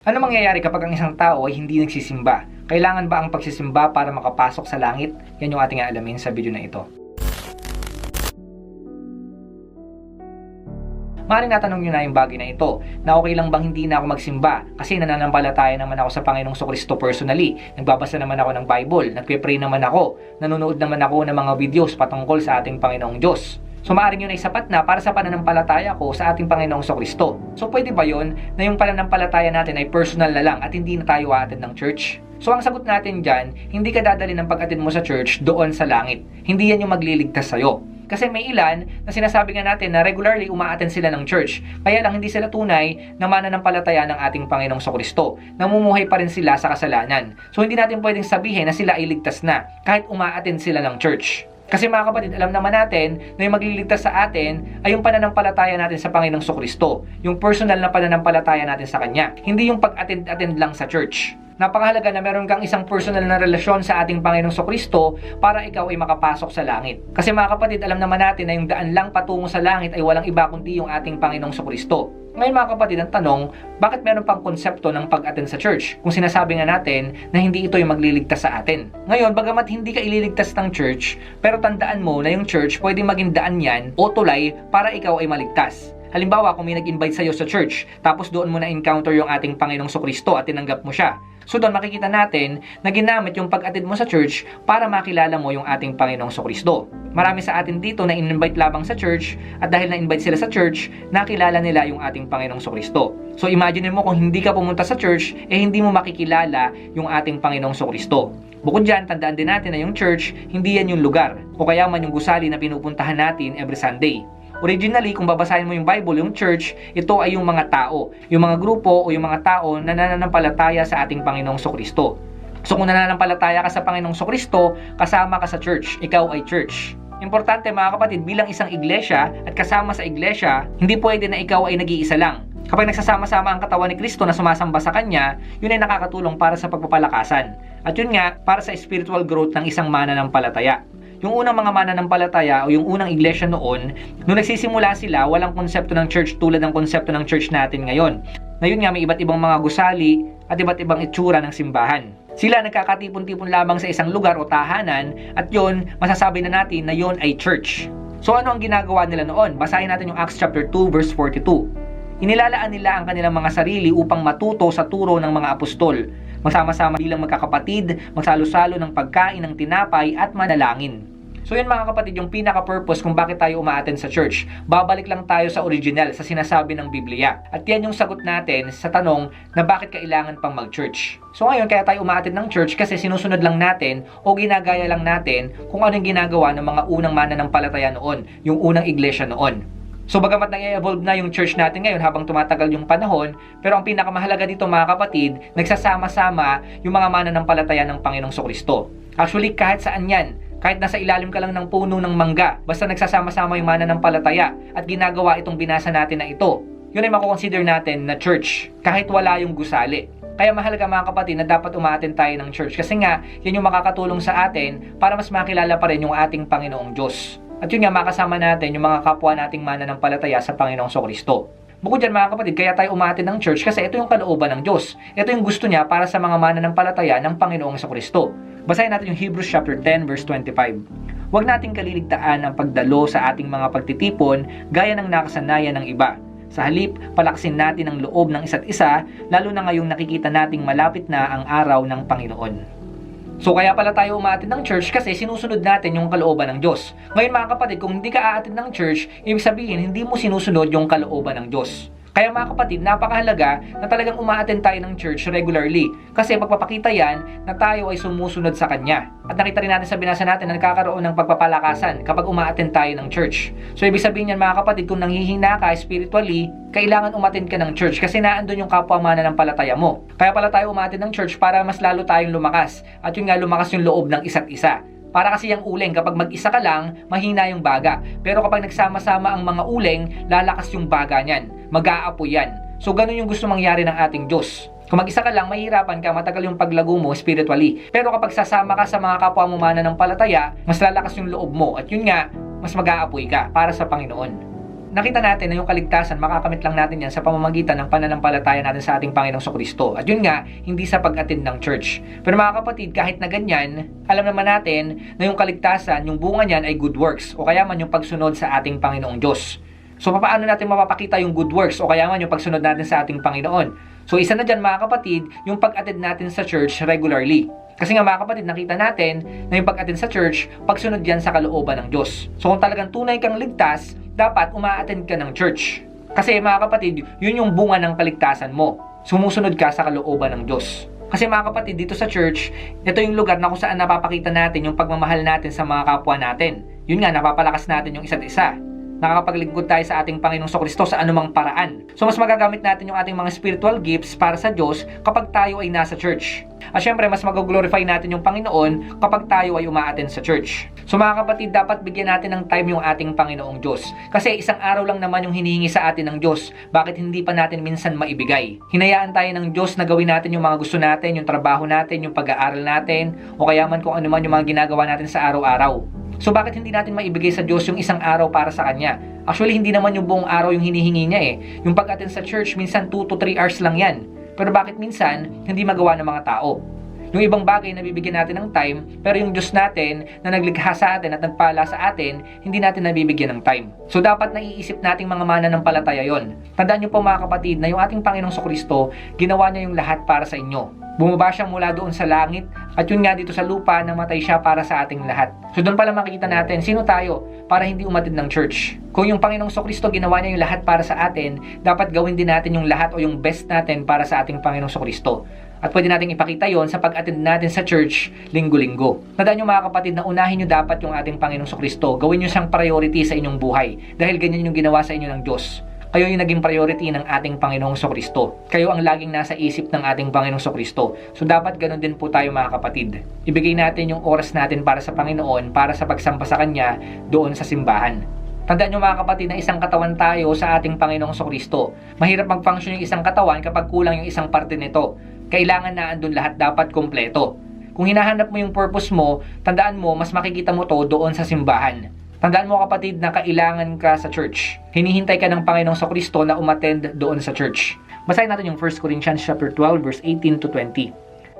Ano mangyayari kapag ang isang tao ay hindi nagsisimba? Kailangan ba ang pagsisimba para makapasok sa langit? Yan yung ating aalamin sa video na ito. Maring natanong nyo na yung bagay na ito, na okay lang bang hindi na ako magsimba kasi nananampalataya naman ako sa Panginoong Kristo personally. Nagbabasa naman ako ng Bible, nagpe-pray naman ako, nanonood naman ako ng mga videos patungkol sa ating Panginoong Diyos. So maaaring yun ay sapat na para sa pananampalataya ko sa ating Panginoong Kristo. So pwede ba yun na yung pananampalataya natin ay personal na lang at hindi na tayo aatin ng church? So ang sagot natin dyan, hindi ka dadali ng pag mo sa church doon sa langit. Hindi yan yung magliligtas sa'yo. Kasi may ilan na sinasabi nga natin na regularly umaaten sila ng church. Kaya lang hindi sila tunay na mananampalataya ng ating Panginoong Kristo. Namumuhay pa rin sila sa kasalanan. So hindi natin pwedeng sabihin na sila ay ligtas na kahit umaaten sila ng church. Kasi mga kapatid, alam naman natin na yung magliligtas sa atin ay yung pananampalataya natin sa Panginoong Kristo. Yung personal na pananampalataya natin sa Kanya. Hindi yung pag-attend-attend lang sa church. Napakahalaga na meron kang isang personal na relasyon sa ating Panginoong Kristo para ikaw ay makapasok sa langit. Kasi mga kapatid, alam naman natin na yung daan lang patungo sa langit ay walang iba kundi yung ating Panginoong Kristo. Ngayon mga kapatid, ang tanong, bakit meron pang konsepto ng pag-attend sa church? Kung sinasabi nga natin na hindi ito yung magliligtas sa atin. Ngayon, bagamat hindi ka ililigtas ng church, pero tandaan mo na yung church pwede maging daan yan o tulay para ikaw ay maligtas. Halimbawa, kung may nag-invite sa'yo sa church, tapos doon mo na-encounter yung ating Panginoong Kristo at tinanggap mo siya. So doon makikita natin na ginamit yung pag-attend mo sa church para makilala mo yung ating Panginoong Kristo. Marami sa atin dito na in-invite labang sa church at dahil na-invite sila sa church, nakilala nila yung ating Panginoong Kristo. So imagine mo kung hindi ka pumunta sa church, eh hindi mo makikilala yung ating Panginoong Kristo. Bukod dyan, tandaan din natin na yung church, hindi yan yung lugar o kaya man yung gusali na pinupuntahan natin every Sunday. Originally, kung babasahin mo yung Bible, yung church, ito ay yung mga tao. Yung mga grupo o yung mga tao na nananampalataya sa ating Panginoong Kristo. So kung nananampalataya ka sa Panginoong Kristo, kasama ka sa church. Ikaw ay church. Importante mga kapatid, bilang isang iglesia at kasama sa iglesia, hindi pwede na ikaw ay nag-iisa lang. Kapag nagsasama-sama ang katawan ni Kristo na sumasamba sa Kanya, yun ay nakakatulong para sa pagpapalakasan. At yun nga, para sa spiritual growth ng isang mananampalataya. Yung unang mga mananampalataya o yung unang iglesia noon, nung nagsisimula sila, walang konsepto ng church tulad ng konsepto ng church natin ngayon. Na yun nga, may iba't ibang mga gusali at iba't ibang itsura ng simbahan. Sila nagkakatipon-tipon lamang sa isang lugar o tahanan at yon masasabi na natin na yon ay church. So ano ang ginagawa nila noon? Basahin natin yung Acts chapter 2 verse 42. Inilalaan nila ang kanilang mga sarili upang matuto sa turo ng mga apostol magsama-sama bilang magkakapatid, magsalo-salo ng pagkain ng tinapay at manalangin. So yun mga kapatid, yung pinaka-purpose kung bakit tayo umaaten sa church. Babalik lang tayo sa original, sa sinasabi ng Biblia. At yan yung sagot natin sa tanong na bakit kailangan pang mag-church. So ngayon, kaya tayo umaaten ng church kasi sinusunod lang natin o ginagaya lang natin kung ano yung ginagawa ng mga unang mananampalataya noon, yung unang iglesia noon. So bagamat nag-evolve na yung church natin ngayon habang tumatagal yung panahon, pero ang pinakamahalaga dito mga kapatid, nagsasama-sama yung mga mananampalataya ng Panginoong Kristo. Actually, kahit saan yan, kahit nasa ilalim ka lang ng puno ng mangga, basta nagsasama-sama yung mananampalataya at ginagawa itong binasa natin na ito, yun ay makukonsider natin na church, kahit wala yung gusali. Kaya mahalaga mga kapatid na dapat umaaten tayo ng church kasi nga, yan yung makakatulong sa atin para mas makilala pa rin yung ating Panginoong Diyos. At yun nga, makasama natin yung mga kapwa nating mananampalataya sa Panginoong Kristo. Bukod dyan mga kapatid, kaya tayo umatin ng church kasi ito yung kalooban ng Diyos. Ito yung gusto niya para sa mga mananampalataya ng Panginoong Kristo. Basahin natin yung Hebrews chapter 10 verse 25. Huwag nating kaliligtaan ang pagdalo sa ating mga pagtitipon gaya ng nakasanayan ng iba. Sa halip, palaksin natin ang loob ng isa't isa, lalo na ngayong nakikita nating malapit na ang araw ng Panginoon. So kaya pala tayo umaatin ng church kasi sinusunod natin yung kalooban ng Diyos. Ngayon mga kapatid, kung hindi ka aatin ng church, ibig sabihin hindi mo sinusunod yung kalooban ng Diyos. Kaya mga kapatid, napakahalaga na talagang umaaten tayo ng church regularly. Kasi magpapakita yan na tayo ay sumusunod sa Kanya. At nakita rin natin sa binasa natin na nagkakaroon ng pagpapalakasan kapag umaaten tayo ng church. So ibig sabihin yan mga kapatid, kung nanghihina ka spiritually, kailangan umatin ka ng church kasi naandun yung kapwa ng palataya mo. Kaya pala tayo umatin ng church para mas lalo tayong lumakas. At yun nga, lumakas yung loob ng isa't isa. Para kasi yung uling, kapag mag-isa ka lang, mahina yung baga. Pero kapag nagsama-sama ang mga uling, lalakas yung baga niyan. Mag-aapoy yan. So ganun yung gusto mangyari ng ating Diyos. Kung mag-isa ka lang, mahirapan ka, matagal yung paglago mo spiritually. Pero kapag sasama ka sa mga kapwa mo mana ng palataya, mas lalakas yung loob mo. At yun nga, mas mag-aapoy ka para sa Panginoon. nakita natin na yung kaligtasan, makakamit lang natin yan sa pamamagitan ng pananampalataya natin sa ating Panginoong Kristo. At yun nga, hindi sa pag-attend ng church. Pero mga kapatid, kahit na ganyan, alam naman natin na yung kaligtasan, yung bunga niyan ay good works o kaya man yung pagsunod sa ating Panginoong Diyos. So paano natin mapapakita yung good works o kaya man yung pagsunod natin sa ating Panginoon? So isa na dyan mga kapatid, yung pag-attend natin sa church regularly. Kasi nga mga kapatid, nakita natin na yung pag-attend sa church, pagsunod yan sa kalooban ng Diyos. So kung talagang tunay kang ligtas, dapat uma-attend ka ng church. Kasi mga kapatid, yun yung bunga ng kaligtasan mo. Sumusunod ka sa kalooban ng Diyos. Kasi mga kapatid, dito sa church, ito yung lugar na kung saan napapakita natin yung pagmamahal natin sa mga kapwa natin. Yun nga, napapalakas natin yung isa't isa nakakapaglingkod tayo sa ating Panginoong Kristo sa anumang paraan. So mas magagamit natin yung ating mga spiritual gifts para sa Diyos kapag tayo ay nasa church. At syempre, mas mag-glorify natin yung Panginoon kapag tayo ay umaaten sa church. So mga kapatid, dapat bigyan natin ng time yung ating Panginoong Diyos. Kasi isang araw lang naman yung hinihingi sa atin ng Diyos. Bakit hindi pa natin minsan maibigay? Hinayaan tayo ng Diyos na gawin natin yung mga gusto natin, yung trabaho natin, yung pag-aaral natin, o kaya man kung ano man yung mga ginagawa natin sa araw-araw. So bakit hindi natin maibigay sa Diyos yung isang araw para sa Kanya? Actually, hindi naman yung buong araw yung hinihingi niya eh. Yung pag-attend sa church, minsan 2 to 3 hours lang yan. Pero bakit minsan, hindi magawa ng mga tao? Yung ibang bagay na bibigyan natin ng time, pero yung Diyos natin na naglikha sa atin at nagpala sa atin, hindi natin nabibigyan ng time. So dapat naiisip nating mga mana ng palataya yon. Tandaan niyo po mga kapatid na yung ating Panginoong Kristo, ginawa niya yung lahat para sa inyo. Bumaba siya mula doon sa langit at yun nga dito sa lupa namatay siya para sa ating lahat. So doon pala makikita natin sino tayo para hindi umatid ng church. Kung yung Panginoong Kristo ginawa niya yung lahat para sa atin, dapat gawin din natin yung lahat o yung best natin para sa ating Panginoong Kristo. At pwede nating ipakita yon sa pag-attend natin sa church linggo-linggo. Tandaan nyo mga kapatid na unahin nyo dapat yung ating Panginoong Kristo. Gawin nyo siyang priority sa inyong buhay. Dahil ganyan yung ginawa sa inyo ng Diyos. Kayo yung naging priority ng ating Panginoong Kristo. Kayo ang laging nasa isip ng ating Panginoong Kristo. So dapat ganun din po tayo mga kapatid. Ibigay natin yung oras natin para sa Panginoon, para sa pagsampa sa Kanya doon sa simbahan. Tandaan nyo mga kapatid na isang katawan tayo sa ating Panginoong Kristo. Mahirap mag-function yung isang katawan kapag kulang yung isang parte nito. Kailangan na andun lahat dapat kompleto. Kung hinahanap mo yung purpose mo, tandaan mo, mas makikita mo to doon sa simbahan. Tandaan mo kapatid na kailangan ka sa church. Hinihintay ka ng Panginoong sa Kristo na umattend doon sa church. Basahin natin yung 1 Corinthians chapter 12 verse 18 to 20.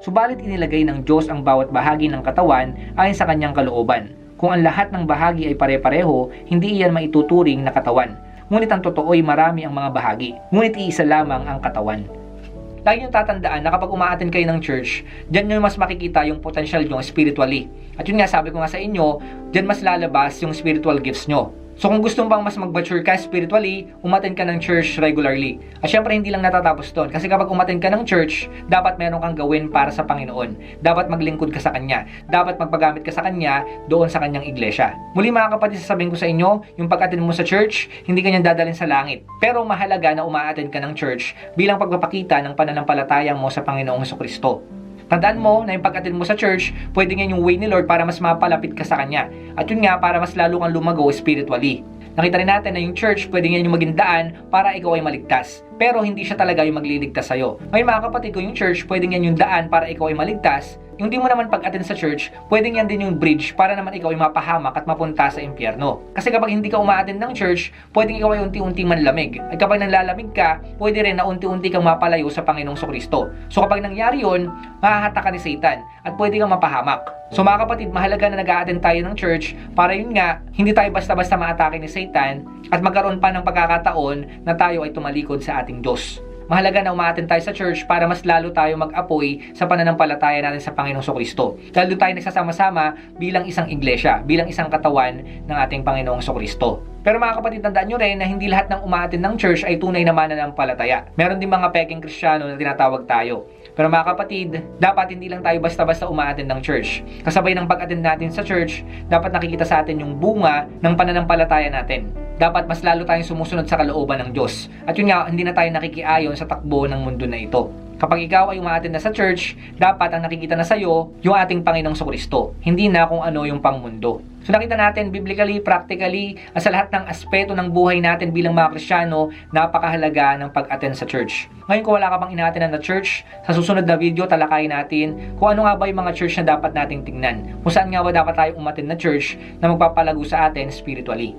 Subalit inilagay ng Diyos ang bawat bahagi ng katawan ayon sa kanyang kalooban. Kung ang lahat ng bahagi ay pare-pareho, hindi iyan maituturing na katawan. Ngunit ang totoo ay marami ang mga bahagi. Ngunit iisa lamang ang katawan. Lagi nyo tatandaan na kapag umaaten kayo ng church, dyan nyo mas makikita yung potential nyo spiritually. At yun nga, sabi ko nga sa inyo, dyan mas lalabas yung spiritual gifts nyo. So kung gusto bang mas mag-mature ka spiritually, umaten ka ng church regularly. At syempre hindi lang natatapos doon. Kasi kapag umaten ka ng church, dapat meron kang gawin para sa Panginoon. Dapat maglingkod ka sa Kanya. Dapat magpagamit ka sa Kanya doon sa Kanyang iglesia. Muli mga kapatid, sasabihin ko sa inyo, yung pag-attend mo sa church, hindi ka niyan dadalhin sa langit. Pero mahalaga na umaaten ka ng church bilang pagpapakita ng pananampalataya mo sa Panginoong Kristo. Tandaan mo na yung pag-attend mo sa church, pwede nga yung way ni Lord para mas mapalapit ka sa Kanya. At yun nga, para mas lalo kang lumago spiritually. Nakita rin natin na yung church pwede nga yung maging daan para ikaw ay maligtas. Pero hindi siya talaga yung magliligtas sa'yo. Ngayon mga kapatid ko, yung church pwede nga yung daan para ikaw ay maligtas yung di mo naman pag-attend sa church, pwedeng yan din yung bridge para naman ikaw ay mapahamak at mapunta sa impyerno. Kasi kapag hindi ka uma-attend ng church, pwedeng ikaw ay unti-unti manlamig. At kapag nanlalamig ka, pwede rin na unti-unti kang mapalayo sa Panginoong Kristo. So kapag nangyari yun, mahahata ka ni Satan at pwede kang mapahamak. So mga kapatid, mahalaga na nag-a-attend tayo ng church para yun nga, hindi tayo basta-basta maatake ni Satan at magkaroon pa ng pagkakataon na tayo ay tumalikod sa ating Diyos. Mahalaga na umaaten tayo sa church para mas lalo tayo mag-apoy sa pananampalataya natin sa Panginoong Kristo. Doon tayo nagsasama-sama bilang isang iglesia, bilang isang katawan ng ating Panginoong Kristo. Pero mga kapatid, tandaan nyo rin na hindi lahat ng umaatin ng church ay tunay na mananampalataya. Meron din mga peking kristyano na tinatawag tayo. Pero mga kapatid, dapat hindi lang tayo basta-basta umaattend ng church. Kasabay ng pag-attend natin sa church, dapat nakikita sa atin yung bunga ng pananampalataya natin. Dapat mas lalo tayong sumusunod sa kalooban ng Diyos. At yun nga, hindi na tayo nakikiayon sa takbo ng mundo na ito. Kapag ikaw ay umaattend na sa church, dapat ang nakikita na sa'yo yung ating Panginoong Kristo. Hindi na kung ano yung pangmundo. So nakita natin biblically, practically, sa lahat ng aspeto ng buhay natin bilang mga Kristiyano, napakahalaga ng pag-attend sa church. Ngayon kung wala ka pang inaattend na church, sa susunod na video talakayin natin kung ano nga ba yung mga church na dapat nating tingnan. Kung saan nga ba dapat tayo umattend na church na magpapalago sa atin spiritually.